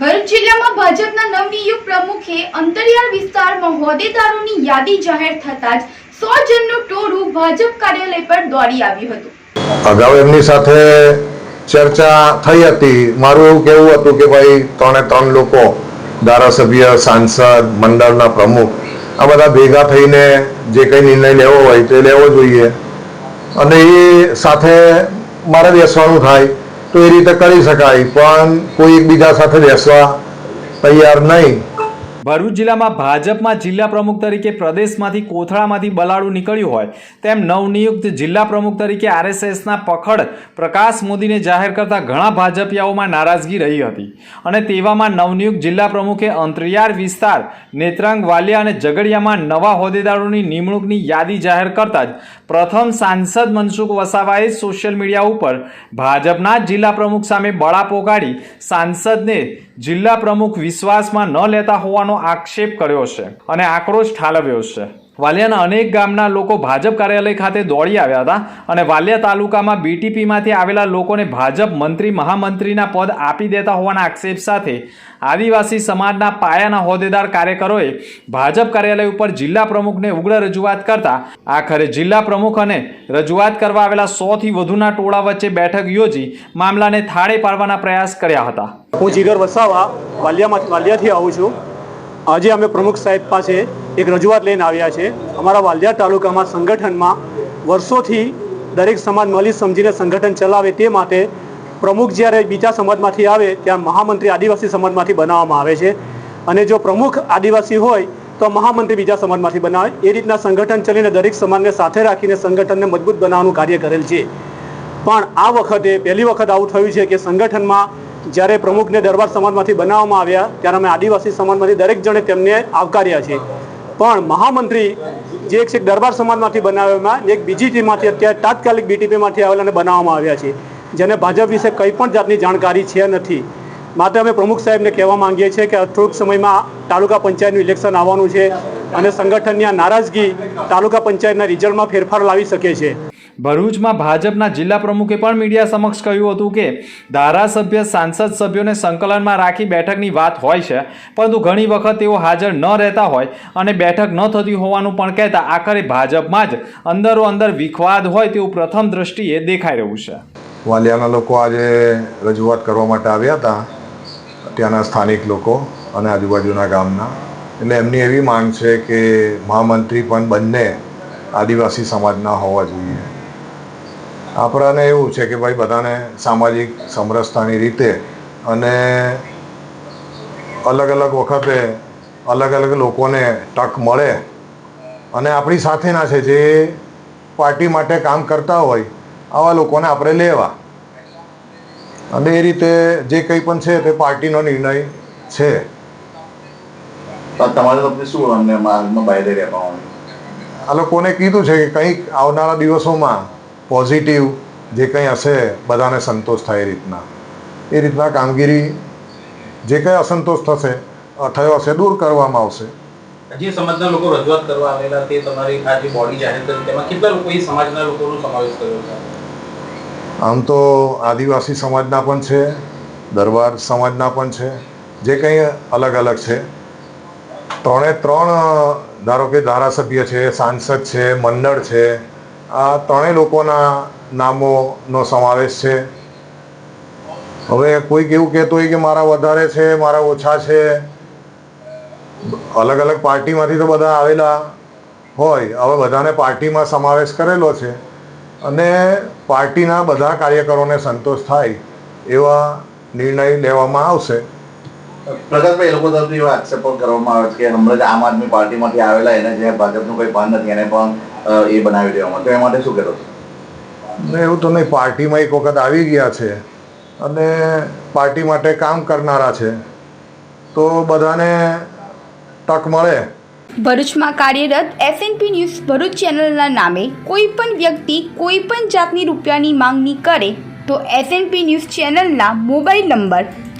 ભરૂચ જિલ્લામાં ભાજપના નવનિયુક્ત પ્રમુખે અંતરિયાળ વિસ્તારમાં હોદ્દેદારોની યાદી જાહેર થતા જ સો જણનું ટોળું ભાજપ કાર્યાલય પર દોડી આવ્યું હતું. અગાઉ એમની સાથે ચર્ચા થઈ હતી. મારું એવું કહેવું હતું કે ભાઈ, ત્રણે ત્રણ લોકો, ધારાસભ્ય, સાંસદ, મંડળના પ્રમુખ, આ બધા ભેગા થઈને જે કંઈ નિર્ણય લેવો હોય તે લેવો જોઈએ. અને એ સાથે મારે બેસવાનું થાય. તો એ રીતે કરી શકાય. પણ કોઈ એકબીજા સાથે બેસવા તૈયાર નહીં. ભરૂચ જિલ્લામાં ભાજપમાં જિલ્લા પ્રમુખ તરીકે પ્રદેશમાંથી કોથળામાંથી બલાડું નીકળ્યું હોય, તેમ નવનિયુક્ત જિલ્લા પ્રમુખ તરીકે આરએસએસના પખડ પ્રકાશ મોદીને જાહેર કરતા ઘણા ભાજપિયાઓમાં નારાજગી રહી હતી. અને તેવામાં નવનિયુક્ત જિલ્લા પ્રમુખે અંતરિયાળ વિસ્તાર, નેત્રાંગ વાલિયા અને ઝઘડિયામાં નવા હોદ્દેદારોની નિમણૂકની યાદી જાહેર કરતા જ પ્રથમ સાંસદ મનસુખ વસાવાએ સોશિયલ મીડિયા ઉપર ભાજપના જિલ્લા પ્રમુખ સામે બળા પોકાડી સાંસદને જિલ્લા પ્રમુખ વિશ્વાસમાં ન લેતા હોવાનો આક્ષેપ કર્યો છે અને આક્રોશ ઠાલવ્યો છે. વાલિયાના અનેક ગામના લોકો ભાજપ કાર્યાલય ખાતે દોડી આવ્યા હતા અને વાલિયા તાલુકામાં બીટીપીમાંથી આવેલા લોકોને ભાજપ મંત્રી મહામંત્રીના પદ આપી દેતા હોવાના આક્ષેપ સાથે આદિવાસી સમાજના પાયાના હોદ્દેદાર કાર્યકરોએ ભાજપ કાર્યાલય ઉપર જિલ્લા પ્રમુખને ઉગ્ર રજૂઆત કરતા આખરે જિલ્લા પ્રમુખ અને રજૂઆત કરવા આવેલા સોથી વધુના ટોળા વચ્ચે બેઠક યોજી મામલાને થાળે પાડવાના પ્રયાસ કર્યા હતા. હું જીગર વસાવા વાલિયામાં વાલિયાથી આવું છું. આજે અમે પ્રમુખ સાહેબ પાસે એક રજૂઆત લઈને આવ્યા છે. અમારા વાલિયા તાલુકામાં સંગઠનમાં વર્ષોથી દરેક સમાજ મળી સમજીને સંગઠન ચલાવે તે માટે પ્રમુખ જ્યારે બીજા સમાજમાંથી આવે ત્યાં મહામંત્રી આદિવાસી સમાજમાંથી બનાવવામાં આવે છે. અને જો પ્રમુખ આદિવાસી હોય તો મહામંત્રી બીજા સમાજમાંથી બનાવે. એ રીતના સંગઠન ચલીને દરેક સમાજને સાથે રાખીને સંગઠનને મજબૂત બનાવવાનું કાર્ય કરેલ છે. પણ આ વખતે પહેલી વખત આવું થયું છે કે સંગઠનમાં જ્યારે પ્રમુખને દરબાર સમાજમાંથી બનાવવામાં આવ્યા, ત્યારે અમે આદિવાસી સમાજમાંથી દરેક જણે તેમને આવકાર્યા છે પણ મહામંત્રી જે એક છે દરબાર સમાજમાંથી બનાવવામાં એક બીજી ટીમમાંથી અત્યારે તાત્કાલિક બીટીપીમાંથી આવેલાને બનાવવામાં આવ્યા છે. જેને ભાજપ વિશે કંઈ પણ જાતની જાણકારી છે નથી. માટે અમે પ્રમુખ સાહેબને કહેવા માંગીએ છીએ કે થોડુંક સમયમાં તાલુકા પંચાયતનું ઇલેક્શન આવવાનું છે અને સંગઠનની આ નારાજગી તાલુકા પંચાયતના રિઝલ્ટમાં ફેરફાર લાવી શકે છે. ભરૂચમાં ભાજપના જિલ્લા પ્રમુખે પણ મીડિયા સમક્ષ કહ્યું હતું કે ધારાસભ્ય, સાંસદ સભ્યોને સંકલનમાં રાખી બેઠકની વાત હોય છે, પરંતુ ઘણી વખત તેઓ હાજર ન રહેતા હોય અને બેઠક ન થતી હોવાનું પણ કહેતા આખરે ભાજપમાં જ અંદરો અંદર વિખવાદ હોય તેવું પ્રથમ દ્રષ્ટિએ દેખાઈ રહ્યું છે. વાલિયાના લોકો આજે રજૂઆત કરવા માટે આવ્યા હતા, ત્યાંના સ્થાનિક લોકો અને આજુબાજુના ગામના. એટલે એમની એવી માંગ છે કે મહામંત્રી પણ બંને આદિવાસી સમાજના હોવા જોઈએ. આપણાને એવું છે કે ભાઈ બધાને સામાજિક સમરસતાની રીતે અને અલગ અલગ વખતે અલગ અલગ લોકોને તક મળે અને આપણી સાથેના છે જે પાર્ટી માટે કામ કરતા હોય આવા લોકોને આપણે લેવા. અને એ રીતે જે કંઈ પણ છે તે પાર્ટીનો નિર્ણય છે. તો તમારે તમને શું અમને માર્ગમાં બહાર રહેવાનું આ લોકોને કીધું છે કે કંઈક આવનારા દિવસોમાં પોઝિટિવ જે કંઈ હશે બધાને સંતોષ થાય એ રીતના. એ રીતના કામગીરી જે કંઈ અસંતોષ થશે થયો હશે દૂર કરવામાં આવશે. જે સમાજના લોકો રજૂઆત કરવા આવેલા તે તમારી આ જે બોડી જાહેર કરી તેમાં કેટલા લોકો એ સમાજના લોકોનો સમાવેશ કર્યો છે? આમ તો આદિવાસી સમાજના પણ છે દરબાર સમાજના પણ છે જે કંઈ અલગ અલગ છે. ત્રણે ત્રણ ધારો કે ધારાસભ્ય છે સાંસદ છે મંડળ છે આ ત્રણેય લોકોના નામોનો સમાવેશ છે. હવે કોઈક એવું કહેતું હોય કે મારા વધારે છે, મારા ઓછા છે, અલગ અલગ પાર્ટીમાંથી તો બધા આવેલા હોય. હવે બધાને પાર્ટીમાં સમાવેશ કરેલો છે અને પાર્ટીના બધા કાર્યકરોને સંતોષ થાય એવા નિર્ણય લેવામાં આવશે. પ્રકાશભાઈ એ લોકો તરફથી એવા આક્ષેપો કરવામાં આવે છે કે હમણાં જ આમ આદમી પાર્ટીમાંથી આવેલા એને જે ભાજપનું કોઈ ભાન નથી એને પણ એ બનાવી દેવામાં તો એ માટે શું કરો છો? એવું તો નહીં પાર્ટીમાં એક વખત આવી ગયા છે અને પાર્ટી માટે કામ કરનારા છે. તો બધાને તક મળે. ભરૂચમાં કાર્યરત એસએનપી ન્યૂઝ ભરૂચ ચેનલના નામે કોઈ પણ વ્યક્તિ કોઈ પણ જાતની રૂપિયાની માંગણી કરે તો એસએનપી ન્યૂઝ ચેનલના મોબાઈલ નંબર